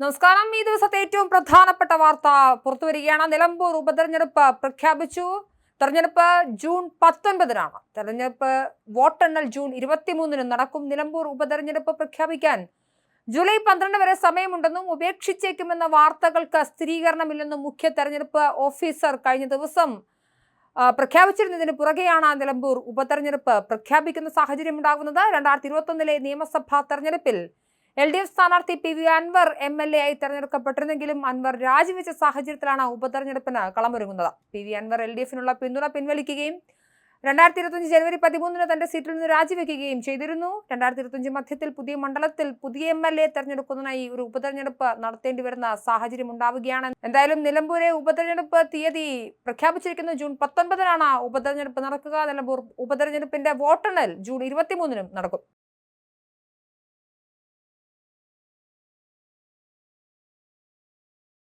നമസ്കാരം. ഈ ദിവസത്തെ ഏറ്റവും പ്രധാനപ്പെട്ട വാർത്ത പുറത്തുവരികയാണ്. നിലമ്പൂർ ഉപതെരഞ്ഞെടുപ്പ് പ്രഖ്യാപിച്ചു. തെരഞ്ഞെടുപ്പ് ജൂൺ പത്തൊൻപതിനാണ്. തെരഞ്ഞെടുപ്പ് വോട്ടെണ്ണൽ ജൂൺ ഇരുപത്തിമൂന്നിന് നടക്കും. നിലമ്പൂർ ഉപതെരഞ്ഞെടുപ്പ് പ്രഖ്യാപിക്കാൻ ജൂലൈ പന്ത്രണ്ട് വരെ സമയമുണ്ടെന്നും ഉപേക്ഷിച്ചേക്കുമെന്ന വാർത്തകൾക്ക് സ്ഥിരീകരണമില്ലെന്നും മുഖ്യ തെരഞ്ഞെടുപ്പ് ഓഫീസർ കഴിഞ്ഞ ദിവസം പ്രഖ്യാപിച്ചിരുന്നതിന് പുറകെയാണ് നിലമ്പൂർ ഉപതെരഞ്ഞെടുപ്പ് പ്രഖ്യാപിക്കുന്ന സാഹചര്യം ഉണ്ടാകുന്നത് രണ്ടായിരത്തി ഇരുപത്തൊന്നിലെ നിയമസഭാ തെരഞ്ഞെടുപ്പിൽ എൽ ഡി എഫ് സ്ഥാനാർത്ഥി P V Anvar M L A ആയി തെരഞ്ഞെടുക്കപ്പെട്ടിരുന്നെങ്കിലും അൻവർ രാജിവെച്ച സാഹചര്യത്തിലാണ് ഉപതെരഞ്ഞെടുപ്പിന് കളമൊരുങ്ങുന്നത്. P V Anvar L D എഫിനുള്ള പിന്തുണ പിൻവലിക്കുകയും രണ്ടായിരത്തി ഇരുപത്തഞ്ച് ജനുവരി പതിമൂന്നിന് തന്റെ സീറ്റിൽ നിന്ന് രാജിവെക്കുകയും ചെയ്തിരുന്നു. രണ്ടായിരത്തി ഇരുപത്തഞ്ച് മധ്യത്തിൽ പുതിയ മണ്ഡലത്തിൽ പുതിയ എം എൽ എ തെരഞ്ഞെടുക്കുന്നതിനായി ഒരു ഉപതെരഞ്ഞെടുപ്പ് നടത്തേണ്ടി വരുന്ന സാഹചര്യം ഉണ്ടാവുകയാണ്. എന്തായാലും നിലമ്പൂരെ ഉപതെരഞ്ഞെടുപ്പ് തീയതി പ്രഖ്യാപിച്ചിരിക്കുന്നു. ജൂൺ പത്തൊൻപതിനാണ് ഉപതെരഞ്ഞെടുപ്പ് നടക്കുക. നിലമ്പൂർ ഉപതെരഞ്ഞെടുപ്പിന്റെ വോട്ടെണ്ണൽ ജൂൺ ഇരുപത്തിമൂന്നിനും നടക്കും.